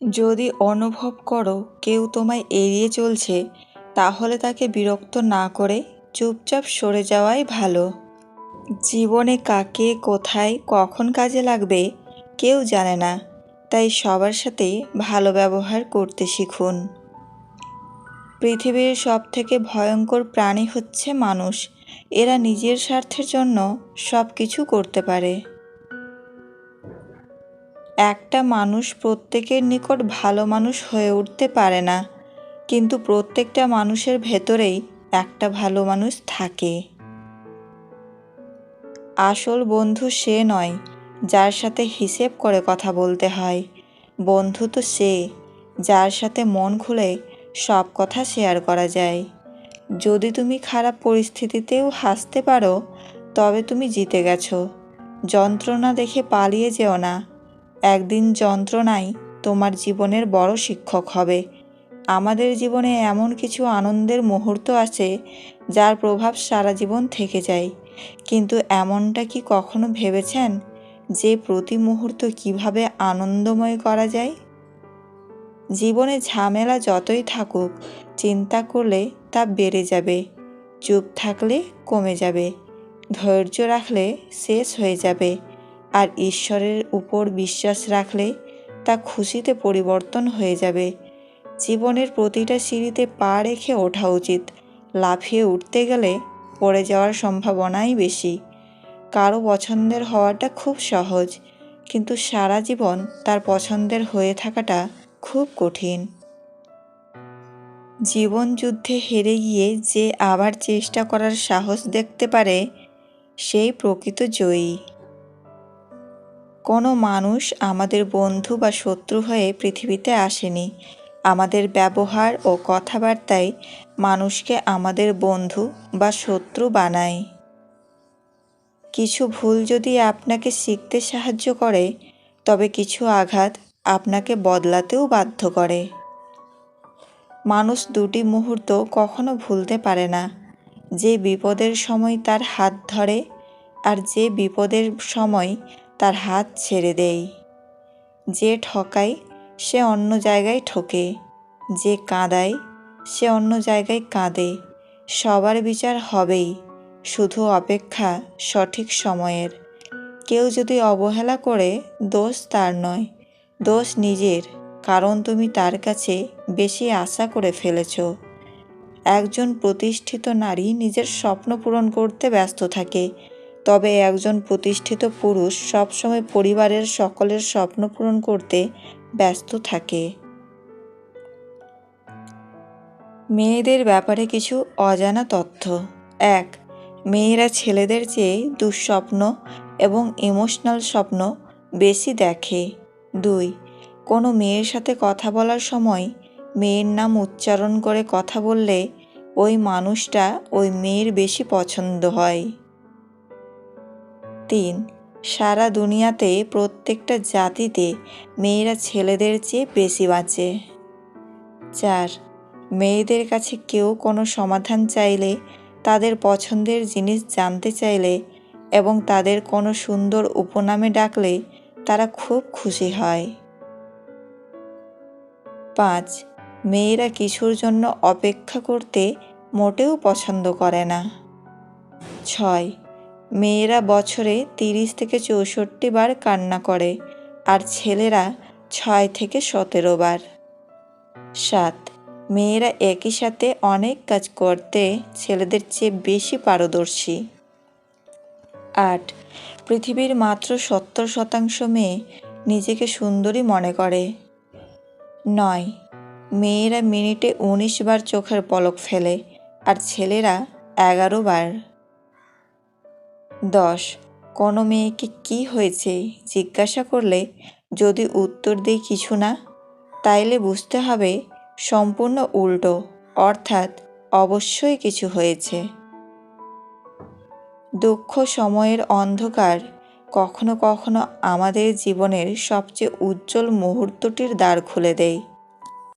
যদি অনুভব করো কেউ তোমায় এড়িয়ে চলছে, তাহলে তাকে বিরক্ত না করে চুপচাপ সরে যাওয়াই ভালো। জীবনে কাকে, কোথায়, কখন কাজে লাগবে কেউ জানে না, তাই সবার সাথে ভালো ব্যবহার করতে শিখুন। পৃথিবীর সব থেকে ভয়ঙ্কর প্রাণী হচ্ছে মানুষ। এরা নিজের স্বার্থের জন্য সব কিছু করতে পারে। একটা মানুষ প্রত্যেকের নিকট ভালো মানুষ হয়ে উঠতে পারে না। কিন্তু প্রত্যেকটা মানুষের ভেতরেই একটা ভালো মানুষ থাকে। আসল বন্ধু সে নয়, যার সাথে হিসেব করে কথা বলতে হয়। বন্ধু তো সে, যার সাথে মন খুলে সব কথা শেয়ার করা যায়। যদি তুমি খারাপ পরিস্থিতিতেও হাসতে পারো, তবে তুমি জিতে গেছো। যন্ত্রণা দেখে পালিয়ে যেও না। একদিন যন্ত্রণাই তোমার জীবনের বড় শিক্ষক হবে। আমাদের জীবনে এমন কিছু আনন্দের মুহূর্ত আছে, যার প্রভাব সারা জীবন থেকে যায়। কিন্তু এমনটা কি কখনো ভেবেছেন যে প্রতি মুহূর্ত কীভাবে আনন্দময় করা যায়? জীবনে ঝামেলা যতই থাকুক, চিন্তা করলে তা বেড়ে যাবে, চুপ থাকলে কমে যাবে, ধৈর্য রাখলে শেষ হয়ে যাবে। আর ঈশ্বরের উপর বিশ্বাস রাখলে তা খুশিতে পরিবর্তন হয়ে যাবে। জীবনের প্রতিটা সিঁড়িতে পা রেখে ওঠা উচিত। লাফিয়ে উঠতে গেলে পড়ে যাওয়ার সম্ভাবনাই বেশি। কারও পছন্দের হওয়াটা খুব সহজ, কিন্তু সারা জীবন তার পছন্দের হয়ে থাকাটা খুব কঠিন। জীবন যুদ্ধে হেরে গিয়ে যে আবার চেষ্টা করার সাহস দেখতে পারে, সেই প্রকৃত জয়ী। কোনো মানুষ আমাদের বন্ধু বা শত্রু হয়ে পৃথিবীতে আসেনি। আমাদের ব্যবহার ও কথাবার্তায় মানুষকে আমাদের বন্ধু বা শত্রু বানায়। কিছু ভুল যদি আপনাকে শিখতে সাহায্য করে, তবে কিছু আঘাত আপনাকে বদলাতেও বাধ্য করে। মানুষ দুটি মুহূর্ত কখনো ভুলতে পারে না। যে বিপদের সময় তার হাত ধরে আর যে বিপদের সময় তার হাত ছেড়ে দেয় যে ঠকায়, সে অন্য জায়গায় ঠকে। যে কাঁদায়, সে অন্য জায়গায় কাঁদে। সবার বিচার হবেই, শুধু অপেক্ষা সঠিক সময়ের। কেউ যদি অবহেলা করে, দোষ তার নয়। দোষ নিজের, কারণ তুমি তার কাছে বেশি আশা করে ফেলেছ। একজন প্রতিষ্ঠিত নারী নিজের স্বপ্ন পূরণ করতে ব্যস্ত থাকে। তবে একজন প্রতিষ্ঠিত পুরুষ সবসময় পরিবারের সকলের স্বপ্ন পূরণ করতে ব্যস্ত থাকে। মেয়েদের ব্যাপারে কিছু অজানা তথ্য। এক, মেয়েরা ছেলেদের চেয়ে দুঃস্বপ্ন এবং ইমোশনাল স্বপ্ন বেশি দেখে। দুই, কোনো মেয়ের সাথে কথা বলার সময় মেয়ের নাম উচ্চারণ করে কথা বললে ওই মানুষটা ওই মেয়ের বেশি পছন্দ হয়। তিন সারা দুনিয়াতে প্রত্যেকটা জাতিতে মেয়েরা ছেলেদের চেয়ে বেশি বাঁচে। চার, মেয়েদের কাছে কেউ কোনো সমাধান চাইলে, তাদের পছন্দের জিনিস জানতে চাইলে এবং তাদের কোনো সুন্দর উপনামে ডাকলে তারা খুব খুশি হয়। পাঁচ, মেয়েরা কিছুর জন্য অপেক্ষা করতে মোটেও পছন্দ করে না। ছয় মেয়েরা বছরে তিরিশ থেকে চৌষট্টি বার কান্না করে, আর ছেলেরা ছয় থেকে সতেরো বার। সাত, মেয়েরা একই সাথে অনেক কাজ করতে ছেলেদের চেয়ে বেশি পারদর্শী। আট, পৃথিবীর মাত্র সত্তর শতাংশ মেয়ে নিজেকে সুন্দরী মনে করে। নয়, মেয়েরা মিনিটে উনিশ বার চোখের পলক ফেলে, আর ছেলেরা এগারো বার। দশ। কোনো মেয়েকে কি হয়েছে জিজ্ঞাসা করলে যদি উত্তর দেই কিছু না, তাইলে বুঝতে হবে সম্পূর্ণ উল্টো, অর্থাৎ অবশ্যই কিছু হয়েছে। দুঃখ সময়ের অন্ধকার কখনো কখনো আমাদের জীবনের সবচেয়ে উজ্জ্বল মুহূর্তটির দ্বার খুলে দেয়।